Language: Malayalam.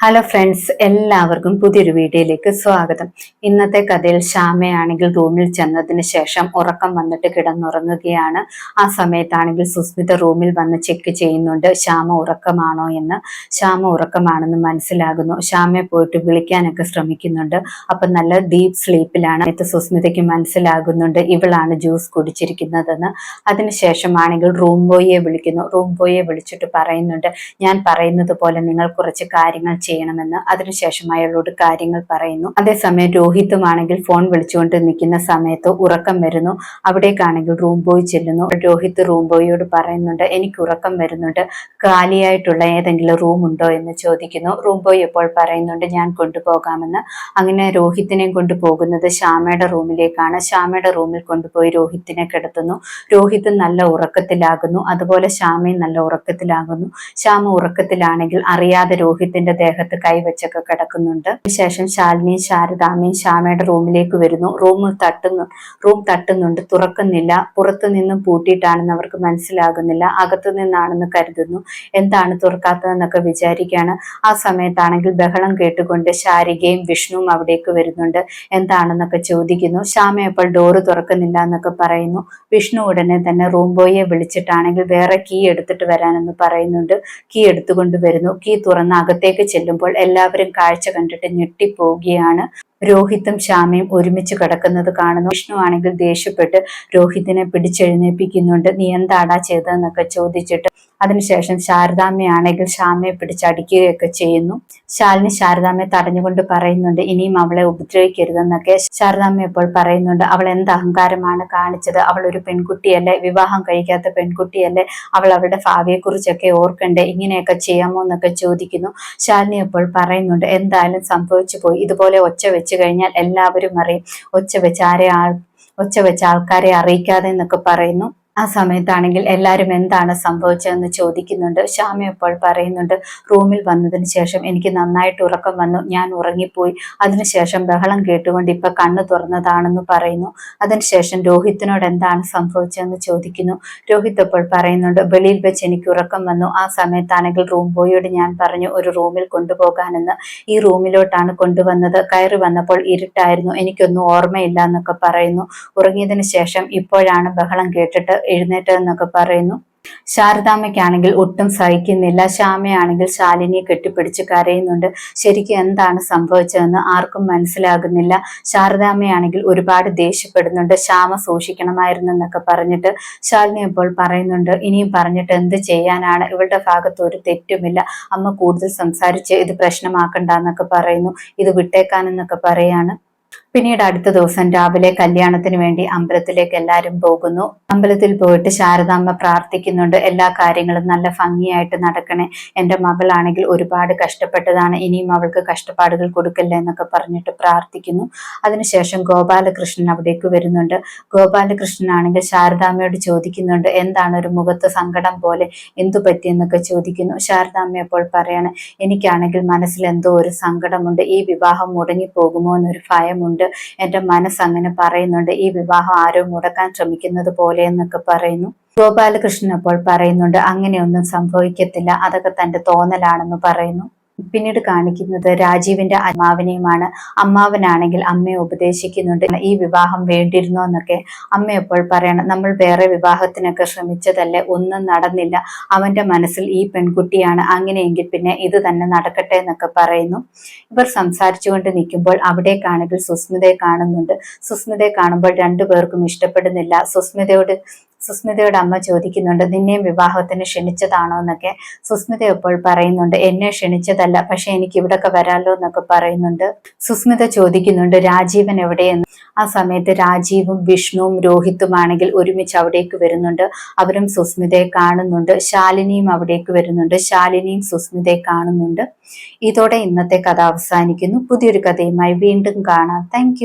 ഹലോ ഫ്രണ്ട്സ് എല്ലാവർക്കും പുതിയൊരു വീഡിയോയിലേക്ക് സ്വാഗതം. ഇന്നത്തെ കഥയിൽ ശ്യാമയാണെങ്കിൽ റൂമിൽ ചെന്നതിന് ശേഷം ഉറക്കം വന്നിട്ട് കിടന്നുറങ്ങുകയാണ്. ആ സമയത്താണെങ്കിൽ സുസ്മിത റൂമിൽ വന്ന് ചെക്ക് ചെയ്യുന്നുണ്ട്. ശ്യാമ ഉറക്കമാണോ എന്ന്. ശ്യാമ ഉറക്കമാണെന്ന് മനസ്സിലാകുന്നു. ശ്യാമയെ പോയിട്ട് വിളിക്കാനൊക്കെ ശ്രമിക്കുന്നുണ്ട്. അപ്പൊ നല്ല ഡീപ്പ് സ്ലീപ്പിലാണ് ഇത് സുസ്മിതയ്ക്ക് മനസ്സിലാകുന്നുണ്ട് ഇവളാണ് ജ്യൂസ് കുടിച്ചിരിക്കുന്നതെന്ന്. അതിനുശേഷമാണെങ്കിൽ റൂം ബോയിയെ വിളിക്കുന്നു. റൂം ബോയിയെ വിളിച്ചിട്ട് പറയുന്നുണ്ട്. ഞാൻ പറയുന്നത് പോലെ നിങ്ങൾ കുറച്ച് കാര്യങ്ങൾ ചെയ്യണമെന്ന് അതിനുശേഷം അയാളോട് കാര്യങ്ങൾ പറയുന്നു. അതേസമയം രോഹിത്തുമാണെങ്കിൽ ഫോൺ വിളിച്ചുകൊണ്ട് നിൽക്കുന്ന സമയത്ത് ഉറക്കം വരുന്നു. അവിടേക്കാണെങ്കിൽ റൂം ബോയ് ചെല്ലുന്നു. രോഹിത് റൂം ബോയിയോട് പറയുന്നുണ്ട് എനിക്ക് ഉറക്കം വരുന്നുണ്ട്. കാലിയായിട്ടുള്ള ഏതെങ്കിലും റൂം ഉണ്ടോ എന്ന് ചോദിക്കുന്നു. റൂം ബോയ് ഇപ്പോൾ പറയുന്നുണ്ട് ഞാൻ കൊണ്ടുപോകാമെന്ന്. അങ്ങനെ രോഹിത്തിനെ കൊണ്ടുപോകുന്നത് ശ്യാമയുടെ റൂമിലേക്കാണ്. ശ്യാമയുടെ റൂമിൽ കൊണ്ടുപോയി രോഹിത്തിനെ കിടത്തുന്നു. രോഹിത് നല്ല ഉറക്കത്തിലാകുന്നു. അതുപോലെ ശ്യാമയും നല്ല ഉറക്കത്തിലാകുന്നു. ശ്യാമ ഉറക്കത്തിലാണെങ്കിൽ അറിയാതെ രോഹിത്തിന്റെ ദേഹം ദേഹത്ത് കൈവച്ചൊക്കെ കിടക്കുന്നുണ്ട്. ശേഷം ശാലിനിയും ശാരദാമയും ശ്യാമയുടെ റൂമിലേക്ക് വരുന്നു. റൂം തട്ടുന്നു റൂം തട്ടുന്നുണ്ട്. തുറക്കുന്നില്ല. പുറത്തു നിന്നും പൂട്ടിയിട്ടാണെന്ന് അവർക്ക് മനസ്സിലാകുന്നില്ല. അകത്തു നിന്നാണെന്ന് കരുതുന്നു. എന്താണ് തുറക്കാത്തതെന്നൊക്കെ വിചാരിക്കുകയാണ്. ആ സമയത്താണെങ്കിൽ ബഹളം കേട്ടുകൊണ്ട് ശാരികയും വിഷ്ണുവും അവിടേക്ക് വരുന്നുണ്ട്. എന്താണെന്നൊക്കെ ചോദിക്കുന്നു. ശ്യാമ അപ്പോൾ ഡോറ് തുറക്കുന്നില്ല എന്നൊക്കെ പറയുന്നു. വിഷ്ണു ഉടനെ തന്നെ റൂം ബോയിയെ വിളിച്ചിട്ടാണെങ്കിൽ വേറെ കീ എടുത്തിട്ട് വരാനെന്ന് പറയുന്നുണ്ട്. കീ എടുത്തുകൊണ്ട് വരുന്നു. കീ തുറന്ന് അകത്തേക്ക് ചെല്ലും ചെല്ലുമ്പോൾ എല്ലാവരും കാഴ്ച കണ്ടിട്ട് ഞെട്ടിപ്പോവുകയാണ്. രോഹിത്തും ശ്യാമയും ഒരുമിച്ച് കിടക്കുന്നത് കാണുന്നു. വിഷ്ണു ആണെങ്കിൽ ദേഷ്യപ്പെട്ട് രോഹിത്തിനെ പിടിച്ചെഴുന്നേപ്പിക്കുന്നുണ്ട് നീ എന്താടാ ചെയ്തതെന്നൊക്കെ ചോദിച്ചിട്ട് അതിനുശേഷം ശാരദാമ്മയാണെങ്കിൽ ശ്യാമയെ പിടിച്ചടിക്കുകയൊക്കെ ചെയ്യുന്നു. ശാലിനി ശാരദാമ്മയെ തടഞ്ഞുകൊണ്ട് പറയുന്നുണ്ട് ഇനിയും അവളെ ഉപദ്രവിക്കരുതെന്നൊക്കെ ശാരദാമ്മ ഇപ്പോൾ പറയുന്നുണ്ട്. അവൾ എന്ത് അഹങ്കാരമാണ് കാണിച്ചത്? അവൾ ഒരു പെൺകുട്ടിയല്ലേ? വിവാഹം കഴിക്കാത്ത പെൺകുട്ടിയല്ലേ? അവൾ അവളുടെ ഭാവിയെക്കുറിച്ചൊക്കെ ഓർക്കണ്ടേ? ഇങ്ങനെയൊക്കെ ചെയ്യാമോ? എന്നൊക്കെ ചോദിക്കുന്നു. ശാലിനി ഇപ്പോൾ പറയുന്നുണ്ട് എന്തായാലും സംഭവിച്ചു പോയി ഇതുപോലെ ഒച്ച വെച്ച് കഴിഞ്ഞാൽ എല്ലാവരും അറിയും. ഒച്ച വെച്ച് ആരെ ആൾ ഒച്ച വെച്ച് ആൾക്കാരെ അറിയിക്കാതെ എന്നൊക്കെ പറയുന്നു. ആ സമയത്താണെങ്കിൽ എല്ലാവരും എന്താണ് സംഭവിച്ചതെന്ന് ചോദിക്കുന്നുണ്ട്. ശ്യാമ ഇപ്പോൾ പറയുന്നുണ്ട് റൂമിൽ വന്നതിന് ശേഷം എനിക്ക് നന്നായിട്ട് ഉറക്കം വന്നു. ഞാൻ ഉറങ്ങിപ്പോയി. അതിനുശേഷം ബഹളം കേട്ടുകൊണ്ട് ഇപ്പൊ കണ്ണു തുറന്നതാണെന്ന് പറയുന്നു. അതിനുശേഷം രോഹിത്തിനോട് എന്താണ് സംഭവിച്ചതെന്ന് ചോദിക്കുന്നു. രോഹിത് അപ്പോൾ പറയുന്നുണ്ട് വെളിയിൽ വെച്ച് എനിക്ക് ഉറക്കം വന്നു. ആ സമയത്താണെങ്കിൽ റൂം ബോയോട് ഞാൻ പറഞ്ഞു ഒരു റൂമിൽ കൊണ്ടുപോകാനെന്ന്. ഈ റൂമിലോട്ടാണ് കൊണ്ടുവന്നത്. കയറി വന്നപ്പോൾ ഇരുട്ടായിരുന്നു. എനിക്കൊന്നും ഓർമ്മയില്ല എന്നൊക്കെ പറയുന്നു. ഉറങ്ങിയതിന് ശേഷം ഇപ്പോഴാണ് ബഹളം കേട്ടിട്ട് എഴുന്നേറ്റതെന്നൊക്കെ പറയുന്നു. ശാരദാമ്മയ്ക്കാണെങ്കിൽ ഒട്ടും സഹിക്കുന്നില്ല. ശ്യാമയാണെങ്കിൽ ശാലിനിയെ കെട്ടിപ്പിടിച്ച് കരയുന്നുണ്ട്. ശരിക്കും എന്താണ് സംഭവിച്ചതെന്ന് ആർക്കും മനസ്സിലാകുന്നില്ല. ശാരദാമ്മയാണെങ്കിൽ ഒരുപാട് ദേഷ്യപ്പെടുന്നുണ്ട്. ശ്യാമ സൂക്ഷിക്കണമായിരുന്നു എന്നൊക്കെ പറഞ്ഞിട്ട് ശാലിനി ഇപ്പോൾ പറയുന്നുണ്ട് ഇനിയും പറഞ്ഞിട്ട് എന്ത് ചെയ്യാനാണ്? ഇവളുടെ ഭാഗത്ത് ഒരു തെറ്റുമില്ല. അമ്മ കൂടുതൽ സംസാരിച്ച് ഇത് പ്രശ്നമാക്കണ്ട എന്നൊക്കെ പറയുന്നു. ഇത് വിട്ടേക്കാനെന്നൊക്കെ പറയാണ്. പിന്നീട് അടുത്ത ദിവസം രാവിലെ കല്യാണത്തിന് വേണ്ടി അമ്പലത്തിലേക്ക് എല്ലാവരും പോകുന്നു. അമ്പലത്തിൽ പോയിട്ട് ശാരദാമ്മ പ്രാർത്ഥിക്കുന്നുണ്ട്. എല്ലാ കാര്യങ്ങളും നല്ല ഭംഗിയായിട്ട് നടക്കണേ. എന്റെ മകളാണെങ്കിൽ ഒരുപാട് കഷ്ടപ്പെട്ടതാണ്. ഇനിയും അവൾക്ക് കഷ്ടപ്പാടുകൾ കൊടുക്കല്ല എന്നൊക്കെ പറഞ്ഞിട്ട് പ്രാർത്ഥിക്കുന്നു. അതിനുശേഷം ഗോപാലകൃഷ്ണൻ അവിടേക്ക് വരുന്നുണ്ട്. ഗോപാലകൃഷ്ണൻ ആണെങ്കിൽ ശാരദാമ്മയോട് ചോദിക്കുന്നുണ്ട് എന്താണ് ഒരു മുഖത്ത് സങ്കടം പോലെ? എന്തു പറ്റിയെന്നൊക്കെ ചോദിക്കുന്നു. ശാരദാമ്മ അപ്പോൾ പറയാണ് എനിക്കാണെങ്കിൽ മനസ്സിൽ എന്തോ ഒരു സങ്കടമുണ്ട്. ഈ വിവാഹം മുടങ്ങി മുടങ്ങിപ്പോകുമോ എന്നൊരു ഭയമുണ്ട്. കൊണ്ട് എന്റെ മനസ്സ് അങ്ങനെ പറയുന്നുണ്ട്. ഈ വിവാഹം ആരോ മുടക്കാൻ ശ്രമിക്കുന്നത് പോലെ എന്നൊക്കെ പറയുന്നു. ഗോപാലകൃഷ്ണൻ അപ്പോൾ പറയുന്നുണ്ട് അങ്ങനെയൊന്നും സംഭവിക്കത്തില്ല. അതൊക്കെ തന്റെ തോന്നലാണെന്ന് പറയുന്നു. പിന്നീട് കാണിക്കുന്നത് രാജീവിന്റെ അമ്മാവനെയുമാണ് അമ്മാവനാണെങ്കിൽ അമ്മയെ ഉപദേശിക്കുന്നുണ്ട്. ഈ വിവാഹം വേണ്ടിയിരുന്നോ എന്നൊക്കെ അമ്മ എപ്പോൾ പറയണം. നമ്മൾ വേറെ വിവാഹത്തിനൊക്കെ ശ്രമിച്ചതല്ലേ? ഒന്നും നടന്നില്ല. അവന്റെ മനസ്സിൽ ഈ പെൺകുട്ടിയാണ്. അങ്ങനെയെങ്കിൽ പിന്നെ ഇത് തന്നെ നടക്കട്ടെ എന്നൊക്കെ പറയുന്നു. ഇവർ സംസാരിച്ചുകൊണ്ട് നിൽക്കുമ്പോൾ അവിടേക്കാണെങ്കിൽ സുസ്മിതയെ കാണുന്നുണ്ട്. സുസ്മിതയെ കാണുമ്പോൾ രണ്ടു പേർക്കും ഇഷ്ടപ്പെടുന്നില്ല. സുസ്മിതയോട് സുസ്മിതയുടെ അമ്മ ചോദിക്കുന്നുണ്ട് നിന്നെയും വിവാഹത്തിന് ക്ഷണിച്ചതാണോ? എന്നൊക്കെ. സുസ്മിത ഇപ്പോൾ പറയുന്നുണ്ട് എന്നെ ക്ഷണിച്ചതല്ല പക്ഷെ എനിക്ക് ഇവിടൊക്കെ വരാലോ എന്നൊക്കെ പറയുന്നുണ്ട്. സുസ്മിത ചോദിക്കുന്നുണ്ട് രാജീവൻ എവിടെയെന്ന്? ആ സമയത്ത് രാജീവും വിഷ്ണുവും രോഹിത്തും ആണെങ്കിൽ ഒരുമിച്ച് അവിടേക്ക് വരുന്നുണ്ട്. അവരും സുസ്മിതയെ കാണുന്നുണ്ട് ശാലിനിയും അവിടേക്ക് വരുന്നുണ്ട് ശാലിനിയും സുസ്മിതയെ കാണുന്നുണ്ട്. ഇതോടെ ഇന്നത്തെ കഥ അവസാനിക്കുന്നു. പുതിയൊരു കഥയുമായി വീണ്ടും കാണാം. താങ്ക്